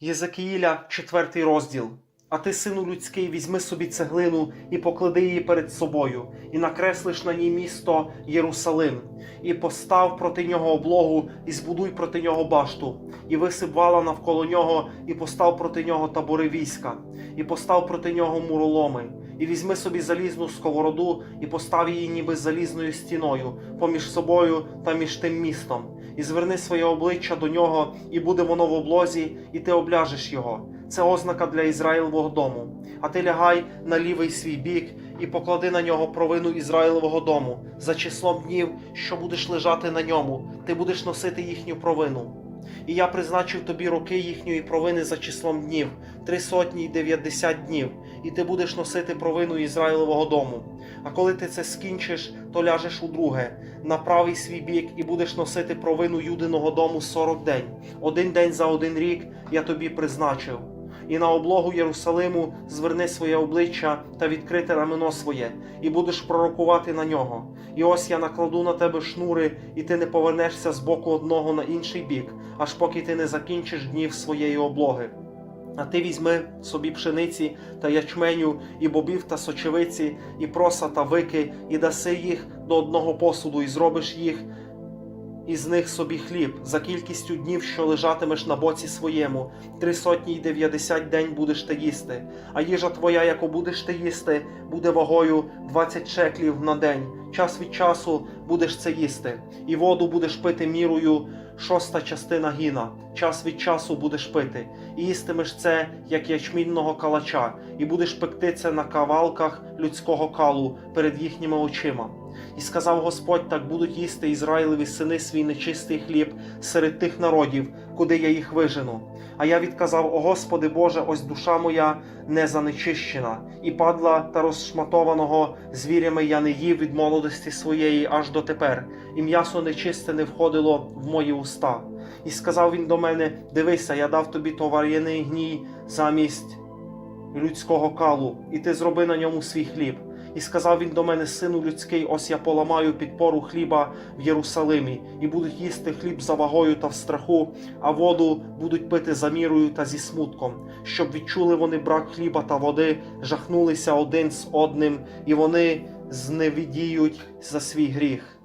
Єзекіїля, четвертий розділ. А ти, сину людський, візьми собі цеглину і поклади її перед собою, і накреслиш на ній місто Єрусалим, і постав проти нього облогу, і збудуй проти нього башту, і висип вала навколо нього, і постав проти нього табори війська, і постав проти нього муроломи, і візьми собі залізну сковороду, і постав її ніби залізною стіною поміж собою та між тим містом, і зверни своє обличчя до нього, і буде воно в облозі, і ти обляжеш його. Це ознака для Ізраїлового дому. А ти лягай на лівий свій бік і поклади на нього провину Ізраїлового дому за числом днів, що будеш лежати на ньому, ти будеш носити їхню провину. І я призначив тобі роки їхньої провини за числом днів, три сотні й дев'ятдесят днів, і ти будеш носити провину Ізраїлового дому. А коли ти це скінчиш, то ляжеш у друге, на правий свій бік, і будеш носити провину Юдиного дому сорок день. Один день за один рік я тобі призначив. І на облогу Єрусалиму зверни своє обличчя та відкрите рамено своє, і будеш пророкувати на нього. І ось я накладу на тебе шнури, і ти не повернешся з боку одного на інший бік, аж поки ти не закінчиш днів своєї облоги. А ти візьми собі пшениці та ячменю, і бобів та сочевиці, і проса та вики, і даси їх до одного посуду, і зробиш їх із них собі хліб за кількістю днів, що лежатимеш на боці своєму, три сотні й дев'ятдесят день будеш ти їсти. А їжа твоя, яку будеш ти їсти, буде вагою двадцять шеклів на день. Час від часу будеш це їсти, і воду будеш пити мірою шоста частина гіна. Час від часу будеш пити, і їстимеш це, як ячмінного калача, і будеш пекти це на кавалках людського калу перед їхніми очима. І сказав Господь: так будуть їсти Ізраїлеві сини свій нечистий хліб серед тих народів, куди я їх вижену. А я відказав: О Господи Боже, ось душа моя не занечищена, і падла та розшматованого звірями я не їв від молодості своєї аж дотепер, і м'ясо нечисте не входило в мої уста. І сказав він до мене: Дивися, я дав тобі товар'яний гній замість людського калу, і ти зроби на ньому свій хліб. І сказав він до мене, сину людський, ось я поламаю підпору хліба в Єрусалимі, і будуть їсти хліб за вагою та в страху, а воду будуть пити за мірою та зі смутком, щоб відчули вони брак хліба та води, жахнулися один з одним, і вони зневідіють за свій гріх.